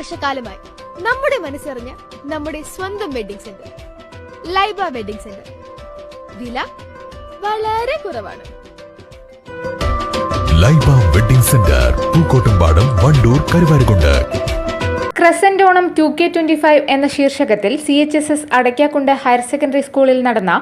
വർഷക്കാലമായി നമ്മുടെ മനസ്സറിഞ്ഞ നമ്മുടെ സ്വന്തം wedding centre Laiba wedding centre. വില വളരെ കുറവാണ്. Laiba wedding centre Pookkottumpadam Wandoor Karuvarakundu. Crescent Onam two K twenty five എന്ന ശീർഷകത്തിൽ C H S S Adakkakundu higher secondary സ്കൂളിൽ നടന്ന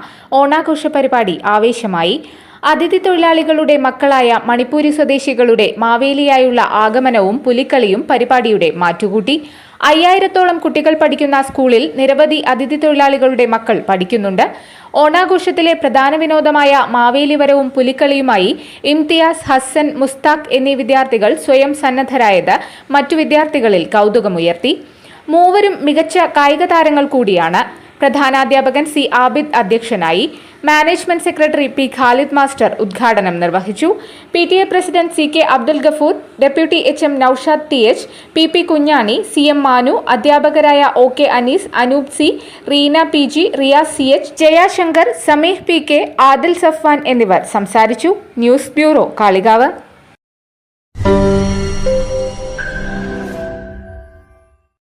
ഓണാഘോഷ പരിപാടി ആവേശമായി. അതിഥി തൊഴിലാളികളുടെ മക്കളായ മണിപ്പൂരി സ്വദേശികളുടെ മാവേലിയായുള്ള ആഗമനവും പുലിക്കളിയും പരിപാടിയുടെ മാറ്റുകൂട്ടി. അയ്യായിരത്തോളം കുട്ടികൾ പഠിക്കുന്ന സ്കൂളിൽ നിരവധി അതിഥി തൊഴിലാളികളുടെ മക്കൾ പഠിക്കുന്നുണ്ട്. ഓണാഘോഷത്തിലെ പ്രധാന വിനോദമായ മാവേലിവരവും പുലിക്കളിയുമായി ഇംതിയാസ് ഹസ്സൻ മുസ്താഖ് എന്നീ വിദ്യാർത്ഥികൾ സ്വയം സന്നദ്ധരായത് മറ്റു വിദ്യാർത്ഥികളിൽ കൗതുകമുയർത്തി. മൂവരും മികച്ച കായിക താരങ്ങൾ കൂടിയാണ്. പ്രധാനാധ്യാപകൻ സി ആബിദ് അധ്യക്ഷനായി. Management secretary P Khalid master ഉദ്ഘാടനം നിർവഹിച്ചു. P T A president C K Abdul Gafoor deputy H M Noushad T H P P Kunjani C M Manu അധ്യാപകരായ O K Anees Anoop C Reena P G Riyas C H Jayashankar Sameeh P K Adil Safwan എന്നിവർ സംസാരിച്ചു. News bureau Kalikavu.